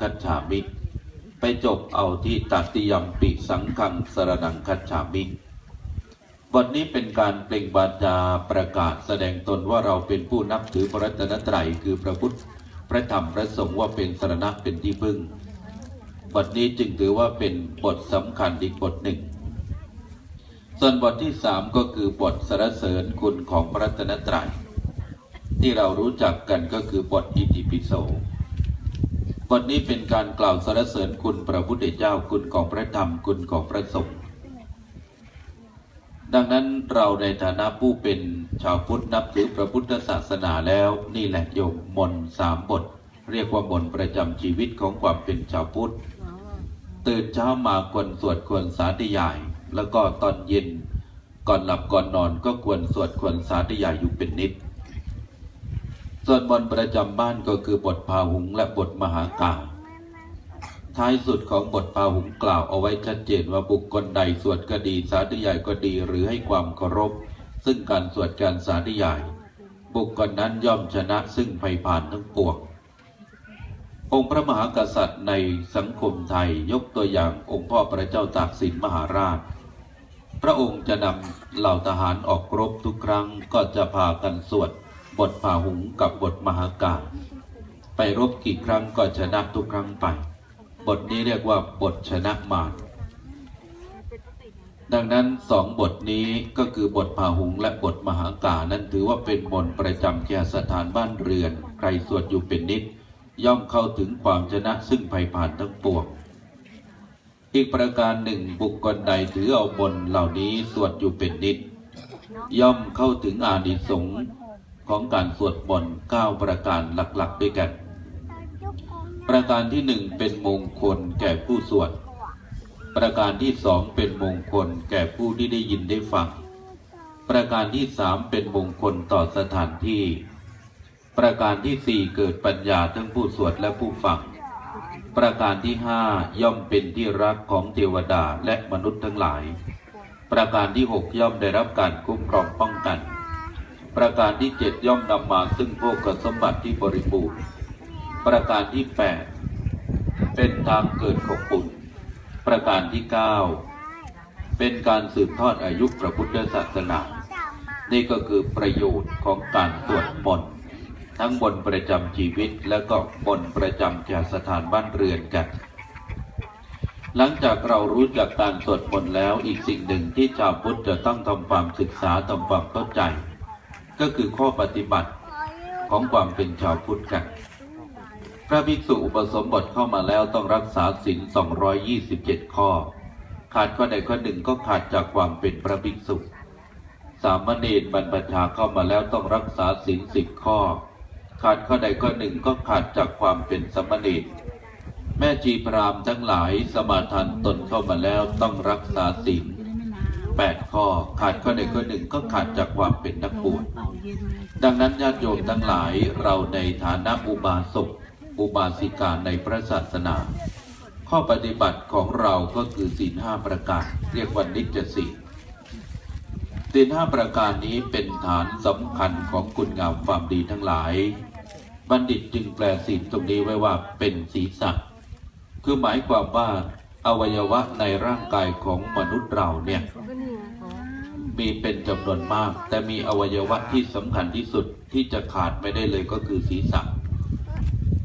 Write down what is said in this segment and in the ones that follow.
คัจฉามิไปจบเอาที่ตัติยมปิสังฆังสรนังคัจฉามิบทนี้เป็นการเปล่งบาจาประกาศแสดงตนว่าเราเป็นผู้นับถือพระรัตนตรัยคือพระพุทธ พระธรรมพระสงฆ์ว่าเป็นสรณะเป็นที่พึ่ง บทนี้จึงถือว่าเป็นบทสำคัญอีกบทหนึ่ง ส่วนบทที่สามก็คือบทสรรเสริญคุณของพระรัตนตรัยที่เรารู้จักกันก็คือบทอิติปิโส บทนี้เป็นการกล่าวสรรเสริญคุณพระพุทธเจ้าคุณของพระธรรมคุณของพระสงฆ์ดังนั้นเราในฐานะผู้เป็นชาวพุทธนับถือพระพุทธศาสนาแล้วนี่แหละโยมมนต์สามบท เรียกว่ามนต์ประจำชีวิตของความเป็นชาวพุทธตื่นเช้ามาควรสวดควรสาธยาย แล้วก็ตอนเย็นก่อนหลับก่อนนอนก็ควรสวดควรสาธยายอยู่เป็นนิด ส่วนบนต์ประจำบ้านก็คือบทพาหุงและบทมหากาท้ายสุดของบทพาหุงกล่าวเอาไว้ชัดเจนว่าบุคคลใดสวดก็ดีสาธยายก็ดีหรือให้ความเคารพ ซึ่งการสวดการสาธยาย บุคคลนั้นย่อมชนะซึ่งภัยผ่านทั้งปวงองค์พระมหากษัตริย์ในสังคมไทยยกตัวอย่างองค์พ่อพระเจ้าตากสินมหาราช พระองค์จะนำเหล่าทหารออกรบทุกครั้งก็จะพากันสวด บทพาหุงกับบทมหากาพย์ไปรบกี่ครั้งก็ชนะทุกครั้งไป บทนี้เรียกว่าบทชนะมารดังนั้นสองบทนี้ก็คือบทพาหุงและบทมหากา นั้นถือว่าเป็นมนประจำแก่สถานบ้านเรือน ใครสวดอยู่เป็นนิด ย่อมเข้าถึงความชนะซึ่งภัยผ่านทั้งปวง อีกประการหนึ่งบุคคลใดถือเอาบนเหล่านี้สวดอยู่เป็นนิด ย่อมเข้าถึงอานิสงส์ ของการสวดมนต์เก้าประการหลักๆ ด้วยกัน ประการที่หนึ่งเป็นมงคลแก่ผู้สวด ประการที่สองเป็นมงคลแก่ผู้ที่ได้ยินได้ฟัง ประการที่สามเป็นมงคลต่อสถานที่ ประการที่สี่เกิดปัญญาทั้งผู้สวดและผู้ฟัง ประการที่ห้าย่อมเป็นที่รักของเทวดาและมนุษย์ทั้งหลาย ประการที่หกย่อมได้รับการคุ้มครองป้องกัน ประการที่เจ็ดย่อมนำมาซึ่งโภคสมบัติที่บริบูรณ์ ประการที่แปดเป็นทางเกิดของบุญ ประการที่เก้าเป็นการสืบทอดอายุพระพุทธศาสนา นี่ก็คือประโยชน์ของการสวดมนต์ทั้งบนประจำชีวิตและก็บนประจำแก่สถานบ้านเรือนกัน หลังจากเรารู้จักการสวดมนต์แล้วอีกสิ่งหนึ่งที่ชาวพุทธจะต้องทำความศึกษาทำความเข้าใจ ก็คือข้อปฏิบัติของความเป็นชาวพุทธกัน พระภิกษุอุปสมบทเข้ามาแล้วต้องรักษาศีล227 ข้อ ขาดข้อใดข้อหนึ่งก็ขาดจากความเป็นพระภิกษุ สามเณรบรรพชาเข้ามาแล้วต้องรักษาศีลสิบข้อ ขาดข้อใดข้อหนึ่งก็ขาดจากความเป็นสามเณรแม่จีพรามทั้งหลายสมาทานตนเข้ามาแล้วต้องรักษาศีล แปดข้อ ขาดข้อใดข้อหนึ่งก็ขาดจากความเป็นนักบวชดังนั้นญาติโยมทั้งหลายเราในฐานะอุบาสกอุบาสิกาในพระศาสนา ข้อปฏิบัติของเราก็คือศีลห้าประการ เรียกว่านิจศีลศีลห้าประการนี้เป็นฐานสำคัญของคุณงามความดีทั้งหลาย บัณฑิตจึงแปลศีลตรงนี้ไว้ว่าเป็นศีรษะคือหมายความว่า อวัยวะในร่างกายของมนุษย์เราเนี่ยมีเป็นจำนวนมาก แต่มีอวัยวะที่สำคัญที่สุดที่จะขาดไม่ได้เลยก็คือศีรษะ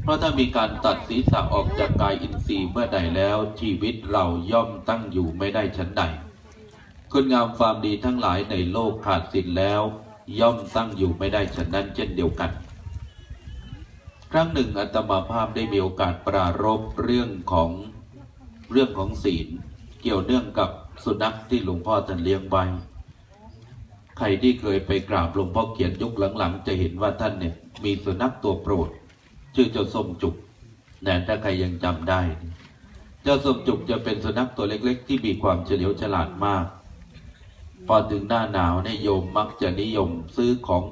เพราะถ้ามีการตัดศีรษะออกจากกายอินทรีย์เมื่อใดแล้ว ชีวิตเราย่อมตั้งอยู่ไม่ได้ชั้นใดคุณงามความดีทั้งหลายในโลกขาดศีลแล้ว ย่อมตั้งอยู่ไม่ได้ฉะนั้นเช่นเดียวกัน ครั้งหนึ่งอาตมาภาพได้มีโอกาสปรารบเรื่องของ เรื่องของศีลเกี่ยวเนื่องกับสุนัขที่หลวงพ่อท่านเลี้ยงไว้ ใครที่เคยไปกราบหลวงพ่อเขียนยุคหลังๆ จะเห็นว่าท่านเนี่ยมีสุนัขตัวโปรด ชื่อเจ้าส้มจุกแต่ถ้าใครยังจำได้ เจ้าส้มจุกจะเป็นสุนัขตัวเล็ก ๆ ที่มีความเฉลียวฉลาดมาก พอถึงหน้าหนาวเนี่ยโยมมักจะนิยมซื้อของ